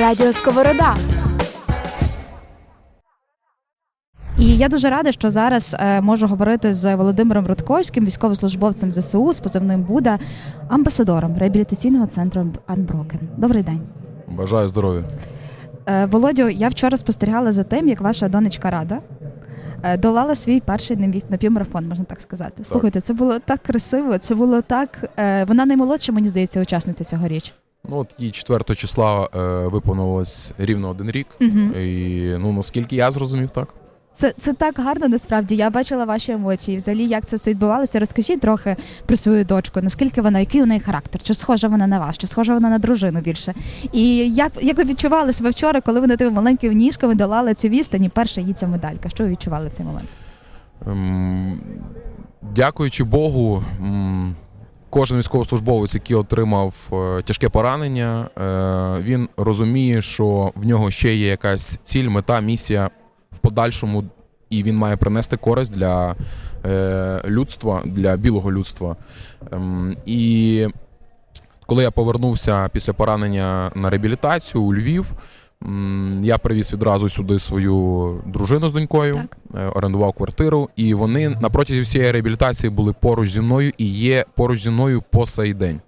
Радіо Сковорода. І я дуже рада, що зараз е, можу говорити з Володимиром Рудковським, військовослужбовцем ЗСУ з позивним Буда, амбасадором реабілітаційного центру Unbroken. Добрий день. Бажаю здоров'я. Е, Володю, я вчора спостерігала за тим, як ваша донечка Рада е, долала свій перший напів- напівмарафон, можна так сказати. Слухайте, це було так красиво, це було так. Вона наймолодша, мені здається, учасниця цьогоріч. Ну от їй 4 числа е, виповнилось рівно один рік. Угу. І ну наскільки я зрозумів, так. Це, це так гарно, насправді. Я бачила ваші емоції. Взагалі, як це все відбувалося. Розкажіть трохи про свою дочку. Наскільки вона, який у неї характер? Чи схожа вона на вас, чи схожа вона на дружину більше? І як, як ви відчували себе вчора, коли ви на тими маленькими ніжками долали цю відстань і перша їй ця медалька? Що ви відчували в цей момент? Ем, дякуючи Богу, м, кожен військовослужбовець, який отримав е, тяжке поранення, е, він розуміє, що в нього ще є якась ціль, мета, місія в подальшому, і він має принести користь для е, людства, для білого людства. Ем, і коли я повернувся після поранення на реабілітацію у Львів, я привіз відразу сюди свою дружину з донькою Так. е, орендував квартиру, і вони на протязі всієї реабілітації були поруч зі мною і є поруч зі мною по сей день.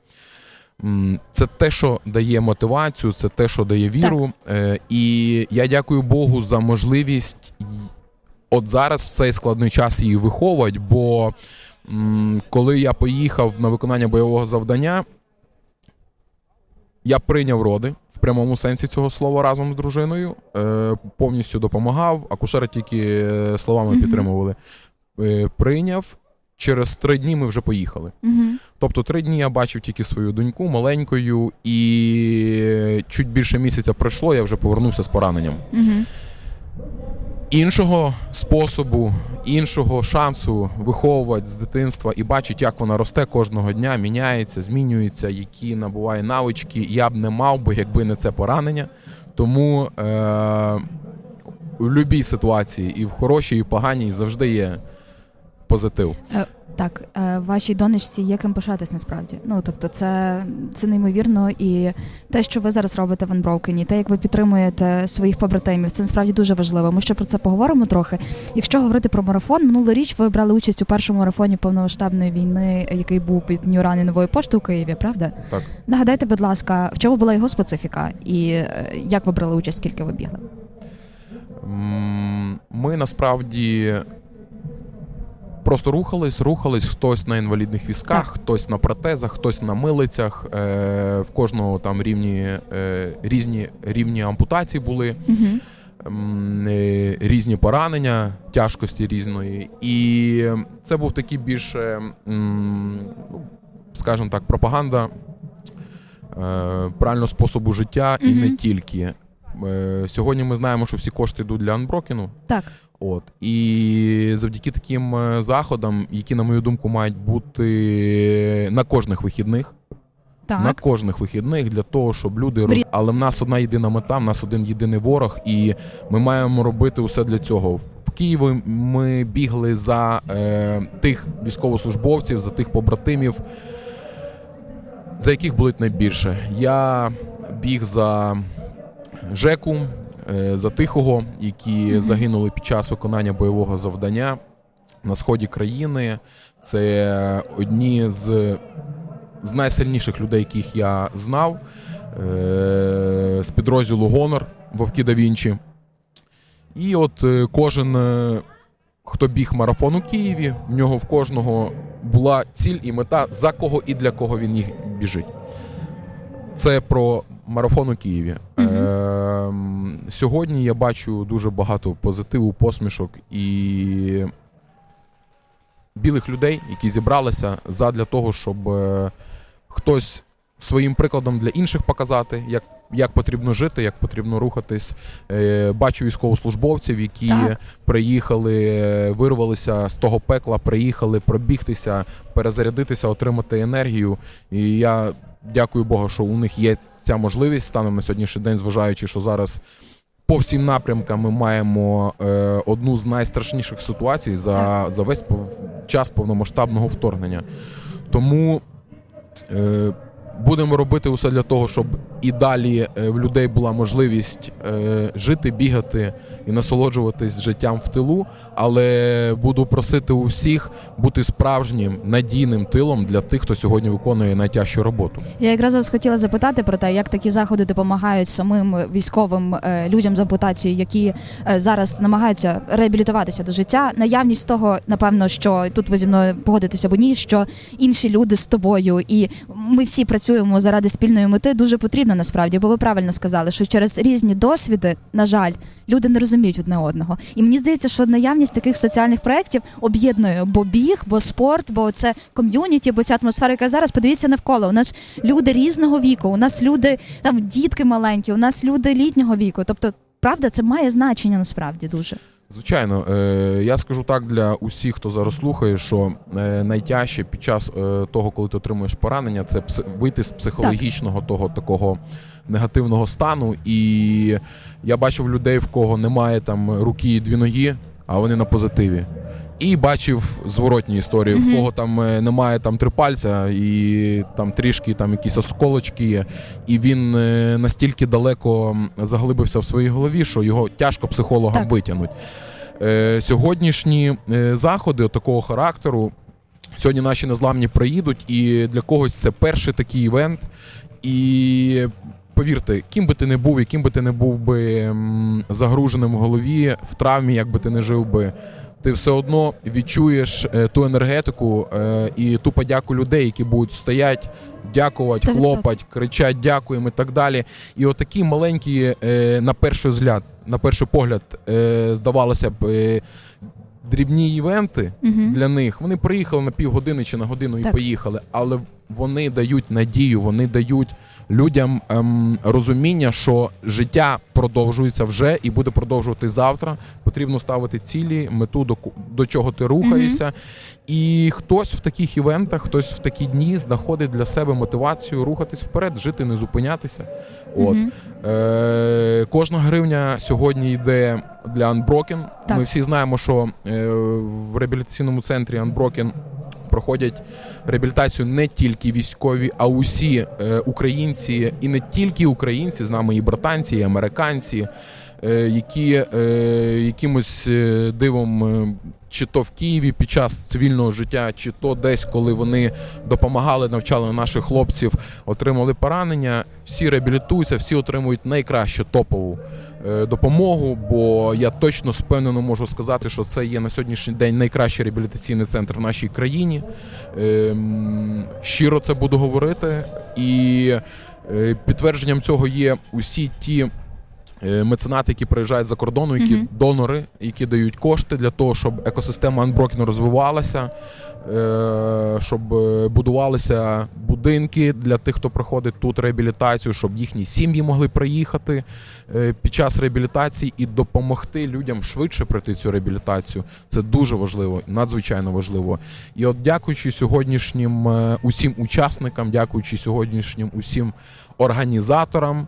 Це те, що дає мотивацію, це те, що дає віру. Е, І я дякую Богу за можливість от зараз в цей складний час її виховувати, бо коли я поїхав на виконання бойового завдання, я прийняв роди в прямому сенсі цього слова разом з дружиною, е, повністю допомагав. Акушери тільки словами словами Мгм. підтримували. Е, прийняв. Через три дні ми вже поїхали. Угу. Тобто три дні я бачив тільки свою доньку маленькою, і чуть більше місяця пройшло, я вже повернувся з пораненням. Угу. Іншого способу, іншого шансу виховувати з дитинства і бачити, як вона росте кожного дня, міняється, змінюється, які набуває навички. Я б не мав би, якби не це поранення. Тому е- в будь-якій ситуації, і в хорошій, і в поганій, завжди є позитив. Так, е, вашій донечці є ким пишатись насправді. Ну тобто, це, це неймовірно, і те, що ви зараз робите в Unbroken, те, як ви підтримуєте своїх побратимів, це насправді дуже важливо. Ми ще про це поговоримо трохи. Якщо говорити про марафон, минулоріч ви брали участь у першому марафоні повномасштабної війни, який був від Ньюран і нової пошти у Києві, правда? Так. Нагадайте, будь ласка, в чому була його специфіка, і е, як ви брали участь, скільки ви бігли? Ми насправді просто рухались, рухались, хтось на інвалідних візках, хтось на протезах, хтось на милицях. Е, В кожного там рівні е, різні рівні ампутації були, Угу. е, різні поранення, тяжкості різної. І це був такий більше, ну, скажімо так, пропаганда е, правильного способу життя і не тільки. Е, Сьогодні ми знаємо, що всі кошти йдуть для Анброкену. Так. От і завдяки таким е, заходам, які, на мою думку, мають бути на кожних вихідних, на кожних вихідних для того, щоб люди роз... Але в нас одна єдина мета, в нас один єдиний ворог, і ми маємо робити усе для цього. В Києві ми бігли за е, тих військовослужбовців, за тих побратимів, за яких болить найбільше. Я біг за Жеку, е, за Тихого, які загинули під час виконання бойового завдання на сході країни. Це одні з, з найсильніших людей, яких я знав, е, з підрозділу Гонор Вовки да Вінчі. І от е, кожен, хто біг марафон у Києві, в нього в кожного була ціль і мета, за кого і для кого він їх біжить. Це про марафон у Києві. Мгм. Ем, сьогодні я бачу дуже багато позитиву, посмішок і білих людей, які зібралися задля того, щоб е, хтось своїм прикладом для інших показати, як, як потрібно жити, як потрібно рухатись. Е, бачу військовослужбовців, які Так. приїхали, е, вирвалися з того пекла, приїхали пробігтися, перезарядитися, отримати енергію. І я дякую Богу, що у них є ця можливість станом на сьогоднішній день, зважаючи, що зараз. По всім напрямкам ми маємо е, одну з найстрашніших ситуацій за, за весь пов- час повномасштабного вторгнення. Тому е, Будемо робити усе для того, щоб і далі е, в людей була можливість е, жити, бігати і насолоджуватись життям в тилу. Але буду просити у всіх бути справжнім надійним тилом для тих, хто сьогодні виконує найтяжчу роботу. Я якраз вас хотіла запитати про те, як такі заходи допомагають самим військовим е, людям з ампутацією, які зараз намагаються реабілітуватися до життя. Наявність того, напевно, що тут ви зі мною погодитеся або ні, що інші люди з тобою, і ми всі працюємо заради спільної мети, дуже потрібно насправді, бо ви правильно сказали, що через різні досвіди, на жаль, люди не розуміють одне одного. І мені здається, що наявність таких соціальних проєктів об'єднує бо біг, бо спорт, бо це ком'юніті, бо ця атмосфера, яка зараз подивіться навколо. У нас люди різного віку, у нас люди там дітки маленькі, у нас люди літнього віку. Тобто, правда, це має значення насправді дуже. Звичайно, е, я скажу так для усіх, хто зараз слухає, що е, найтяжче під час е, того, коли ти отримуєш поранення, це вийти з психологічного того такого негативного стану. І я бачив людей, в кого немає там руки і дві ноги, а вони на позитиві. І бачив зворотні історії, в кого там е, немає там три пальця, і там трішки там якісь осколочки є, і він е, настільки далеко заглибився в своїй голові, що його тяжко психологам Так. витягнуть. Е, сьогоднішні е, заходи такого характеру. Сьогодні наші незламні приїдуть, і для когось це перший такий івент. І повірте, ким би ти не був, яким би ти не був би загруженим в голові, в травмі, як би ти не жив би, ти все одно відчуєш е, ту енергетику е, і ту подяку людей, які будуть стоять, дякувати, Сто відсотків. хлопать, кричать, дякуємо і так далі. І отакі маленькі, е, на перший взгляд, на перший погляд, здавалося б, дрібні івенти Угу. для них. Вони приїхали на півгодини чи на годину і Так. поїхали, але вони дають надію, вони дають людям ем, розуміння, що життя продовжується вже і буде продовжувати завтра. Потрібно ставити цілі, мету до, до чого ти рухаєшся. І хтось в таких івентах, хтось в такі дні знаходить для себе мотивацію рухатись вперед, жити, не зупинятися. От. Е, кожна гривня сьогодні йде для Unbroken. Так. Ми всі знаємо, що е, в реабілітаційному центрі Unbroken проходять реабілітацію не тільки військові, а усі е, українці, і не тільки українці, з нами і британці, і американці, які е, якимось е, дивом. е, чи то в Києві під час цивільного життя, чи то десь, коли вони допомагали, навчали наших хлопців, отримали поранення. Всі реабілітуються, всі отримують найкращу топову е, допомогу. Бо я точно впевнено можу сказати, що це є на сьогоднішній день найкращий реабілітаційний центр в нашій країні. Ем, щиро це буду говорити, і е, підтвердженням цього є усі ті. Е, Меценати, які приїжджають за кордону, які Мгм. донори, які дають кошти для того, щоб екосистема Unbroken розвивалася, е, щоб е, будувалися будинки для тих, хто проходить тут реабілітацію, щоб їхні сім'ї могли приїхати під час реабілітації і допомогти людям швидше пройти цю реабілітацію. Це дуже важливо, надзвичайно важливо. І от дякуючи сьогоднішнім усім учасникам, дякуючи сьогоднішнім усім організаторам.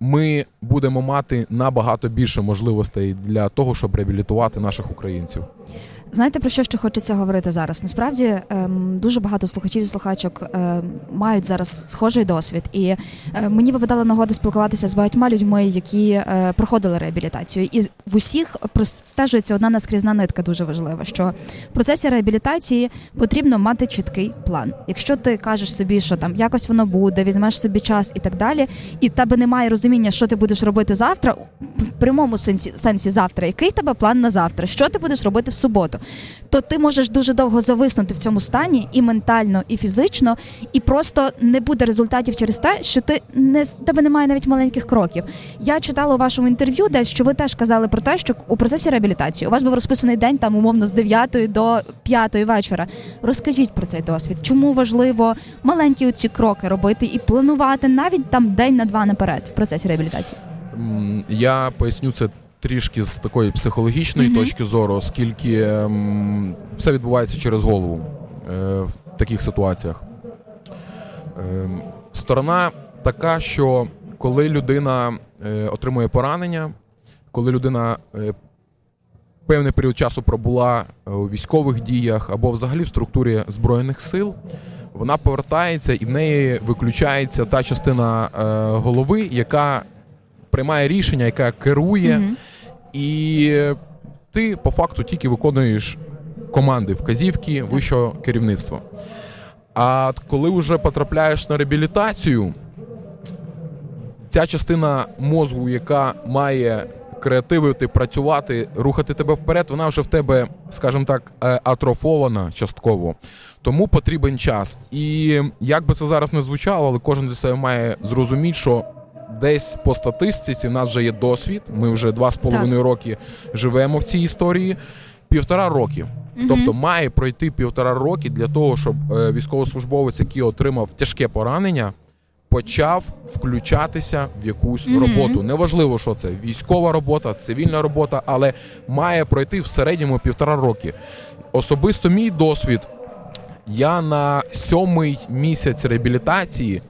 Ми будемо мати набагато більше можливостей для того, щоб реабілітувати наших українців. Знаєте про що ще хочеться говорити зараз? Насправді ем, дуже багато слухачів і слухачок ем, мають зараз схожий досвід, і е, мені випадала нагода спілкуватися з багатьма людьми, які е, проходили реабілітацію. І в усіх простежується одна наскрізна нитка, дуже важлива. Що в процесі реабілітації потрібно мати чіткий план. Якщо ти кажеш собі, що там якось воно буде, візьмеш собі час і так далі, і в тебе немає розуміння, що ти будеш робити завтра, в прямому сенсі сенсі завтра, який тебе план на завтра, що ти будеш робити в суботу, то ти можеш дуже довго зависнути в цьому стані і ментально, і фізично, і просто не буде результатів через те, що ти не тебе немає навіть маленьких кроків. Я читала у вашому інтерв'ю, десь що ви теж казали про те, що у процесі реабілітації у вас був розписаний день там умовно з 9 до 5 вечора. Розкажіть про цей досвід. Чому важливо маленькі оці кроки робити і планувати навіть там день на два наперед в процесі реабілітації? Я поясню це трішки з такої психологічної Мгм. точки зору, оскільки ем, все відбувається через голову е, в таких ситуаціях. Ем, Сторона така, що коли людина е, отримує поранення, коли людина е, певний період часу пробула е, у військових діях або взагалі в структурі Збройних сил, вона повертається і в неї виключається та частина е, голови, яка приймає рішення, яка керує, Мгм. І ти по факту тільки виконуєш команди, вказівки вищого керівництва. А коли вже потрапляєш на реабілітацію, ця частина мозку, яка має креативити, працювати, рухати тебе вперед, вона вже в тебе, скажімо так, е, атрофована частково. Тому потрібен час. І як би це зараз не звучало, але кожен для себе має зрозуміти, що десь по статистиці в нас вже є досвід. Ми вже два з половиною роки живемо в цій історії. Півтора роки. Мгм. Тобто має пройти півтора роки для того, щоб е, військовослужбовець, який отримав тяжке поранення, почав включатися в якусь Мгм. роботу. Неважливо, що це військова робота, цивільна робота, але має пройти в середньому півтора роки. Особисто мій досвід. Я на сьомий місяць реабілітації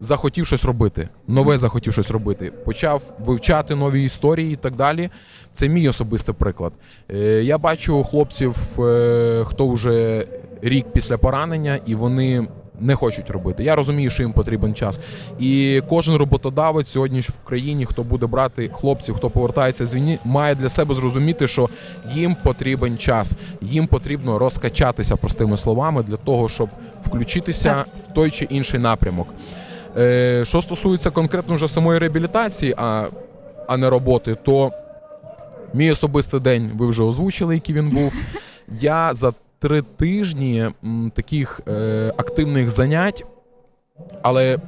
захотів щось робити, нове захотів щось робити. Почав вивчати нові історії і так далі. Це мій особистий приклад. Е, Я бачу хлопців, е, хто вже рік після поранення, і вони не хочуть робити. Я розумію, що їм потрібен час. І кожен роботодавець сьогодні ж в країні, хто буде брати хлопців, хто повертається з війни, має для себе зрозуміти, що їм потрібен час, їм потрібно розкачатися простими словами для того, щоб включитися Так. в той чи інший напрямок. Е, Що стосується конкретно вже самої реабілітації, а, а не роботи, то мій особистий день ви вже озвучили, який він був. Я за три тижні таких е, активних занять, але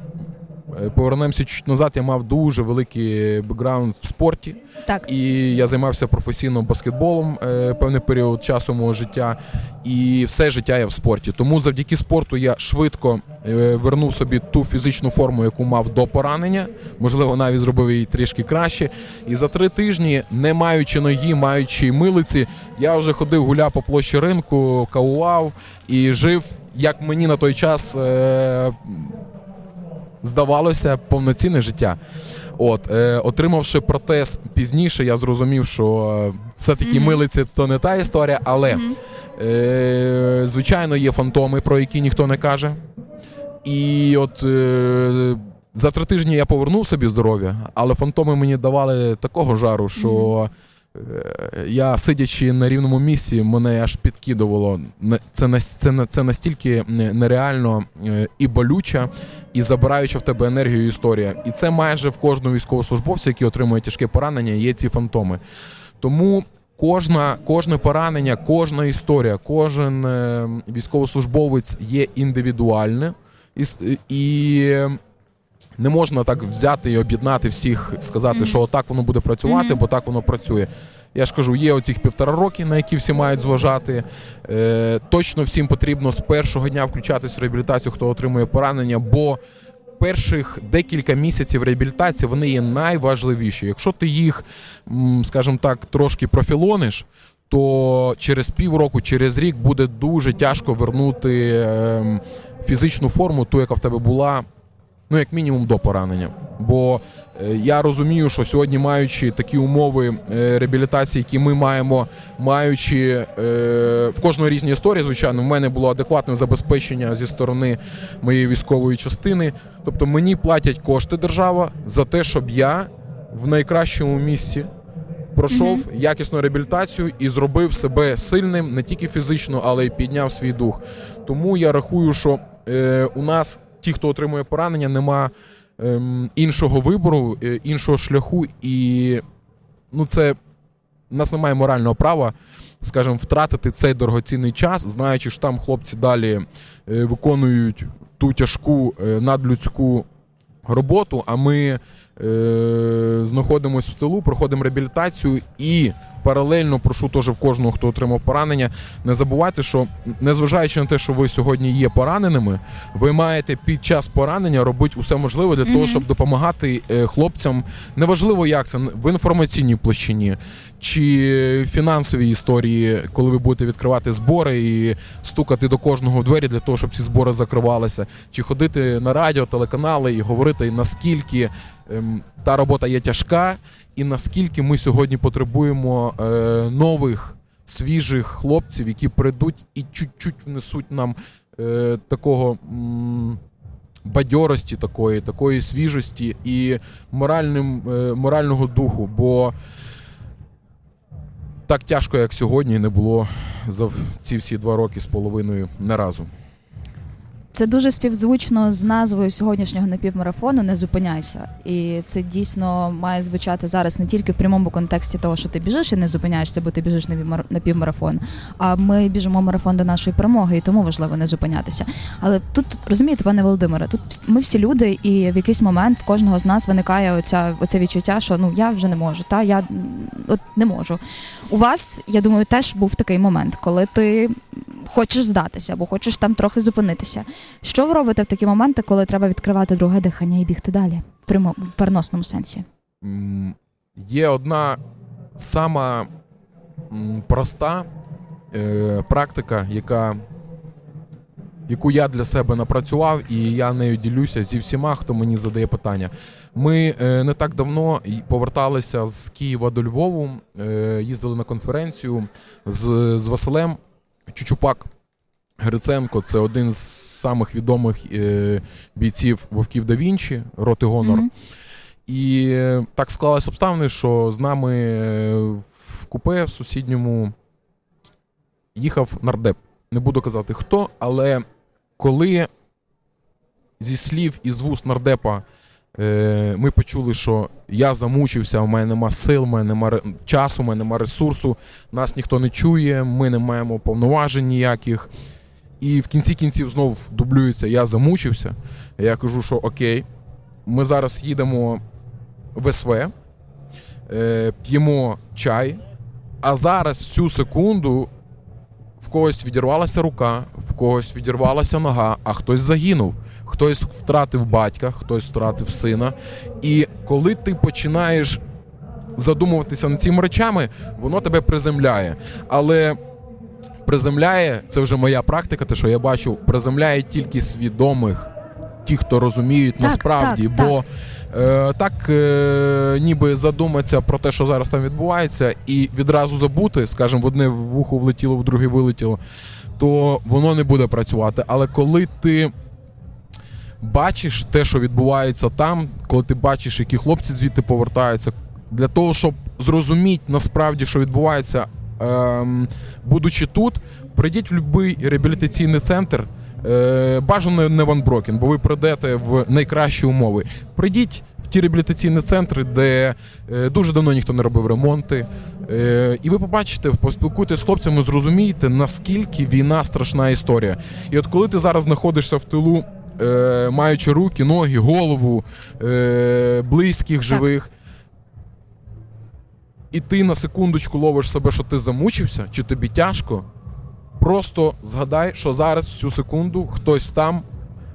повернемося чуть назад. Я мав дуже великий бекграунд в спорті. Так. І я займався професійно баскетболом е, певний період часу мого життя, і все життя я в спорті. Тому завдяки спорту я швидко е, вернув собі ту фізичну форму, яку мав до поранення. Можливо, навіть зробив її трішки краще. І за три тижні, не маючи ноги, маючи милиці, я вже ходив, гуляв по площі ринку, кавував і жив, як мені на той час. Здавалося, повноцінне життя. От, е, отримавши протез пізніше, я зрозумів, що е, все-таки Мгм. милиці то не та історія, але Мгм. е, звичайно є фантоми, про які ніхто не каже. І от е, за три тижні я повернув собі здоров'я, але фантоми мені давали такого жару, що е, я, сидячи на рівному місці, мене аж підкидувало. Це, це, це настільки нереально е, і болюча, і забираюча в тебе енергію історія. І це майже в кожного військовослужбовця, який отримує тяжке поранення, є ці фантоми. Тому кожна, кожне поранення, кожна історія, кожен е, військовослужбовець є індивідуальне. І не можна так взяти і об'єднати всіх, сказати, що отак воно буде працювати, бо так воно працює. Я ж кажу, є оцих півтора роки, на які всі мають зважати. Е, точно всім потрібно з першого дня включатись в реабілітацію, хто отримує поранення, бо перших декілька місяців реабілітації вони є найважливіші. Якщо ти їх, скажімо так, трошки профілониш, то через півроку, через рік буде дуже тяжко вернути ем, фізичну форму, ту, яка в тебе була, ну як мінімум до поранення. Бо е, я розумію, що сьогодні, маючи такі умови е, реабілітації, які ми маємо, маючи е, в кожної різні історії, звичайно, в мене було адекватне забезпечення зі сторони моєї військової частини. Тобто мені платять кошти держава за те, щоб я в найкращому місці пройшов якісну реабілітацію і зробив себе сильним не тільки фізично, але й підняв свій дух. Тому я рахую, що е, у нас ті, хто отримує поранення, нема ем, іншого вибору, е, іншого шляху, і ну це у нас немає морального права, скажімо, втратити цей дорогоцінний час, знаючи, що там хлопці далі е, виконують ту тяжку е, надлюдську роботу, а ми е, знаходимося в тилу, проходимо реабілітацію і паралельно прошу теж в кожного, хто отримав поранення, не забувайте, що незважаючи на те, що ви сьогодні є пораненими, ви маєте під час поранення робити усе можливе для того, щоб допомагати е, хлопцям. Неважливо, як це в інформаційній площині чи фінансовій історії, коли ви будете відкривати збори і стукати до кожного в двері для того, щоб ці збори закривалися, чи ходити на радіо, телеканали і говорити наскільки ем, та робота є тяжка, і наскільки ми сьогодні потребуємо е, нових свіжих хлопців, які прийдуть і чуть-чуть внесуть нам е, такого. м, Бадьорості такої, такої свіжості і моральним, е, морального духу, бо так тяжко, як сьогодні, не було за ці всі два роки з половиною не разу. Це дуже співзвучно з назвою сьогоднішнього напівмарафону Не зупиняйся. І це дійсно має звучати зараз не тільки в прямому контексті того, що ти біжиш і не зупиняєшся, бо ти біжиш на півмарафон. А ми біжимо марафон до нашої перемоги, і тому важливо не зупинятися. Але тут розумієте, пане Володимире, тут ми всі люди, і в якийсь момент в кожного з нас виникає оця оце відчуття, що ну я вже не можу, та я от не можу. У вас, я думаю, теж був такий момент, коли ти хочеш здатися або хочеш там трохи зупинитися. Що ви робите в такі моменти, коли треба відкривати друге дихання і бігти далі? В переносному сенсі. Є одна сама проста е, практика, яка, яку я для себе напрацював, і я нею ділюся зі всіма, хто мені задає питання. Ми е, не так давно поверталися з Києва до Львову, е, їздили на конференцію з, з Василем Чучупак. Гриценко це один з самих відомих е, бійців Вовків да Вінчі, роти Гонор. Мгм. І е, так склалось обставини, що з нами е, в купе в сусідньому їхав нардеп. Не буду казати хто, але коли зі слів і з вуст нардепа е, ми почули, що я замучився, у мене нема сил, у мене нема часу, у мене нема ресурсу, нас ніхто не чує, ми не маємо повноважень ніяких. І в кінці кінців знов дублюється Я замучився. Я кажу, що окей, ми зараз їдемо в СВ, е, п'ємо чай, а зараз в цю секунду в когось відірвалася рука, в когось відірвалася нога, а хтось загинув. Хтось втратив батька, хтось втратив сина. І коли ти починаєш задумуватися над цими речами, воно тебе приземляє. Але приземляє, це вже моя практика, те, що я бачу, приземляє тільки свідомих, ті, хто розуміють Так, насправді. так, бо е, так е, ніби задуматися про те, що зараз там відбувається, і відразу забути, скажімо, в одне вухо влетіло, в друге вилетіло, то воно не буде працювати. Але коли ти бачиш те, що відбувається там, коли ти бачиш, які хлопці звідти повертаються, для того, щоб зрозуміти насправді, що відбувається, будучи тут, прийдіть в будь-який реабілітаційний центр. Е, бажано не Ван Брокен, бо ви прийдете в найкращі умови. Прийдіть в ті реабілітаційні центри, де е, дуже давно ніхто не робив ремонти. Е, і ви побачите, поспілкуйтесь з хлопцями, зрозумієте, наскільки війна страшна історія. І от коли ти зараз знаходишся в тилу, маючи руки, ноги, голову, близьких, живих. І ти на секундочку ловиш себе, що ти замучився, чи тобі тяжко. Просто згадай, що зараз в цю секунду хтось там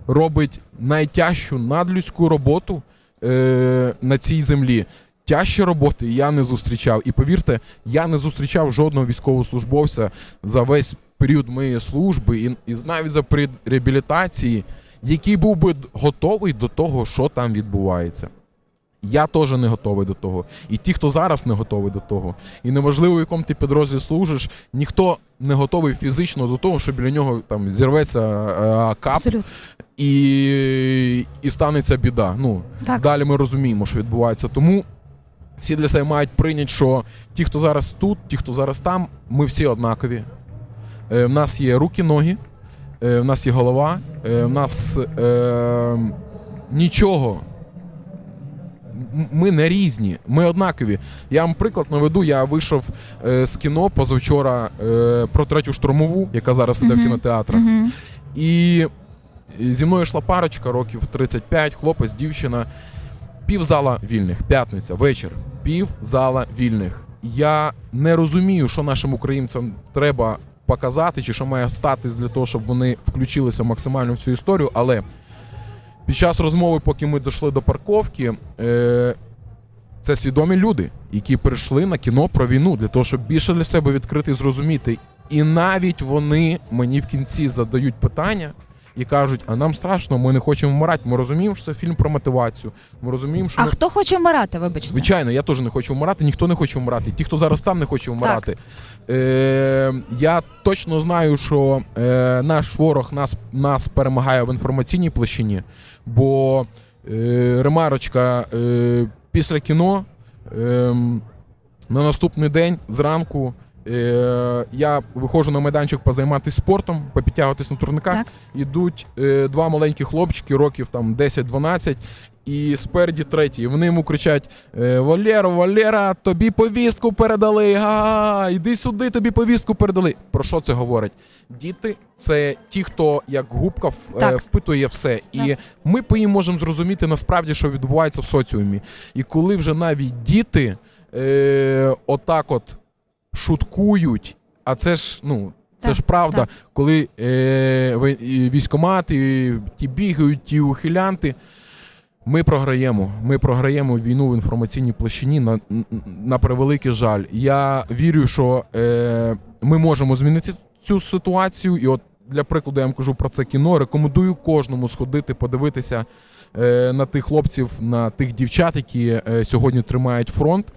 робить найтяжчу надлюдську роботу е, на цій землі. Тяжчі роботи я не зустрічав. І повірте, я не зустрічав жодного військовослужбовця за весь період моєї служби, і, і навіть за період реабілітації, який був би готовий до того, що там відбувається. Я теж не готовий до того. І ті, хто зараз не готовий до того. І неважливо, в якому ти підрозділі служиш, ніхто не готовий фізично до того, що біля нього там зірветься е, кап Абсолютно. і, і станеться біда. Ну, Так. далі ми розуміємо, що відбувається. Тому всі для себе мають прийняти, що ті, хто зараз тут, ті, хто зараз там, ми всі однакові. Е, в нас є руки, ноги, е, в нас є голова, е, в нас е, нічого. Ми не різні, ми однакові. Я вам приклад наведу. Я вийшов е, з кіно позавчора е, про третю штурмову, яка зараз іде в Мгм. кінотеатрах. Мгм. І зі мною йшла парочка, років 35, хлопець, дівчина. Пів зала вільних, п'ятниця, вечір. Пів зала вільних. Я не розумію, що нашим українцям треба показати, чи що має статись для того, щоб вони включилися максимально в цю історію. Але під час розмови, поки ми дійшли до парковки, е- це свідомі люди, які прийшли на кіно про війну для того, щоб більше для себе відкрити і зрозуміти. І навіть вони мені в кінці задають питання, і кажуть: а нам страшно, ми не хочемо вмирати. Ми розуміємо, що це фільм про мотивацію. Ми розуміємо, що А ми- хто хоче вмирати, вибачте? Звичайно, я теж не хочу вмирати, ніхто не хоче вмирати. Ті, хто зараз там, не хоче вмирати. Е, я точно знаю, що е, наш ворог нас, нас перемагає в інформаційній площині, бо е, ремарочка е, після кіно е, на наступний день зранку. Е, я виходжу на майданчик позайматися спортом, попідтягуватись на турниках. Так. Ідуть е, два маленькі хлопчики, років там 10-12, і спереді третій. І Вони йому кричать: е, Валера, Валера, тобі повістку передали. Га, іди сюди, тобі повістку передали. Про що це говорить? Діти це ті, хто як губка Так. впитує все. І ми по їм можемо зрозуміти насправді, що відбувається в соціумі. І коли вже навіть діти е, отак от шуткують, а це ж, ну. Це Так, ж правда, так. коли е, військомати, ті бігають, ті ухилянти. Ми програємо. Ми програємо війну в інформаційній площині на, на превеликий жаль. Я вірю, що е, ми можемо змінити цю ситуацію. І от для прикладу я вам кажу про це кіно. Рекомендую кожному сходити, подивитися е, на тих хлопців, на тих дівчат, які е, сьогодні тримають фронт,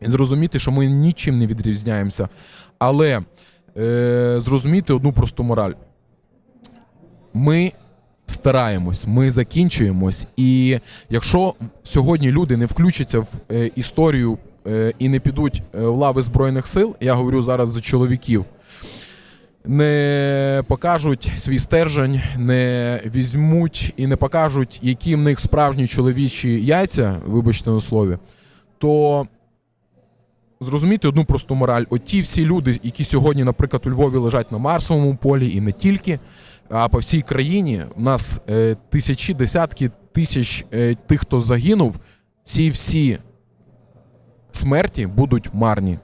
і зрозуміти, що ми нічим не відрізняємося. Але е, зрозуміти одну просту мораль. Ми стараємось, ми закінчуємось. І якщо сьогодні люди не включаться в е, історію е, і не підуть е, в лави Збройних сил, я говорю зараз за чоловіків, не покажуть свій стержень, не візьмуть і не покажуть, які в них справжні чоловічі яйця, вибачте на слові, то зрозуміти одну просту мораль. Оті всі люди, які сьогодні, наприклад, у Львові лежать на Марсовому полі і не тільки, а по всій країні у нас е, тисячі, десятки тисяч е, тих, хто загинув, ці всі смерті будуть марні.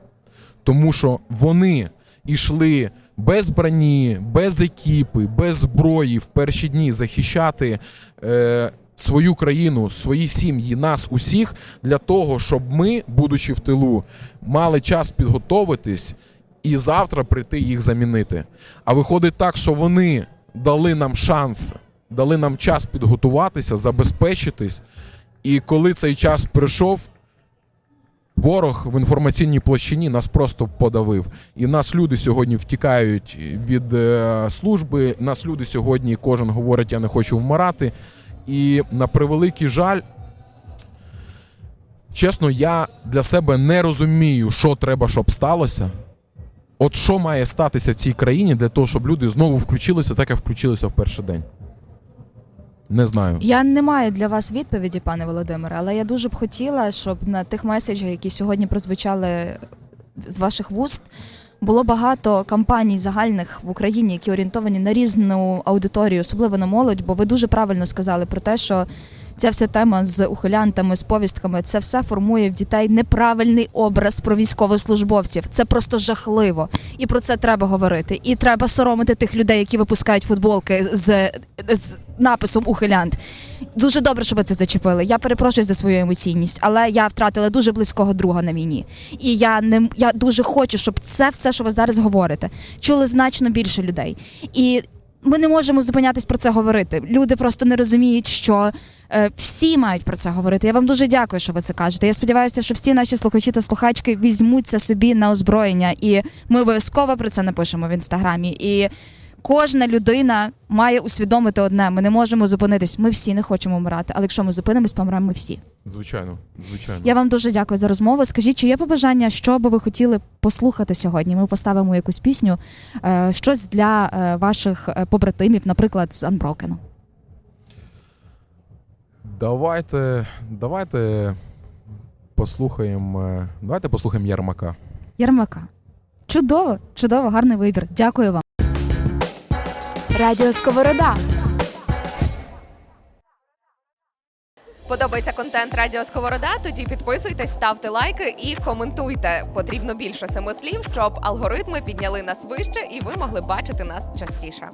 Тому що вони йшли без броні, без екіпи, без зброї в перші дні захищати е, свою країну, свої сім'ї, нас усіх для того, щоб ми, будучи в тилу, мали час підготовитись і завтра прийти їх замінити. А виходить так, що вони дали нам шанс, дали нам час підготуватися, забезпечитись. І коли цей час прийшов, ворог в інформаційній площині нас просто подавив. І нас люди сьогодні втікають від е, служби. Нас люди сьогодні, кожен говорить, я не хочу вмирати. І на превеликий жаль, чесно, я для себе не розумію, що треба, щоб сталося. От що має статися в цій країні для того, щоб люди знову включилися, так як включилися в перший день. Не знаю. Я не маю для вас відповіді, пане Володимире, але я дуже б хотіла, щоб на тих меседжах, які сьогодні прозвучали з ваших вуст, було багато кампаній загальних в Україні, які орієнтовані на різну аудиторію, особливо на молодь, бо ви дуже правильно сказали про те, що ця вся тема з ухилянтами, з повістками, це все формує в дітей неправильний образ про військовослужбовців. Це просто жахливо. І про це треба говорити. І треба соромити тих людей, які випускають футболки з, з написом ухилянт. Дуже добре, що ви це зачепили. Я перепрошую за свою емоційність, але я втратила дуже близького друга на війні. І я не я дуже хочу, щоб це все, що ви зараз говорите, чули значно більше людей. І ми не можемо зупинятись про це говорити. Люди просто не розуміють, що е, всі мають про це говорити. Я вам дуже дякую, що ви це кажете. Я сподіваюся, що всі наші слухачі та слухачки візьмуться собі на озброєння, і ми обов'язково про це напишемо в інстаграмі. І кожна людина має усвідомити одне: ми не можемо зупинитись. Ми всі не хочемо вмирати, але якщо ми зупинимось, помремо ми всі. Звичайно, звичайно. Я вам дуже дякую за розмову. Скажіть, чи є побажання, що би ви хотіли послухати сьогодні? Ми поставимо якусь пісню, е, щось для е, ваших е, побратимів, наприклад, з Unbroken. Давайте, давайте послухаємо. Давайте послухаємо Ярмака. Ярмака. Чудово, чудово, гарний вибір. Дякую вам. Радіо Сковорода. Подобається контент Радіо Сковорода? Тоді підписуйтесь, ставте лайки і коментуйте. Потрібно більше семи слів, щоб алгоритми підняли нас вище і ви могли бачити нас частіше.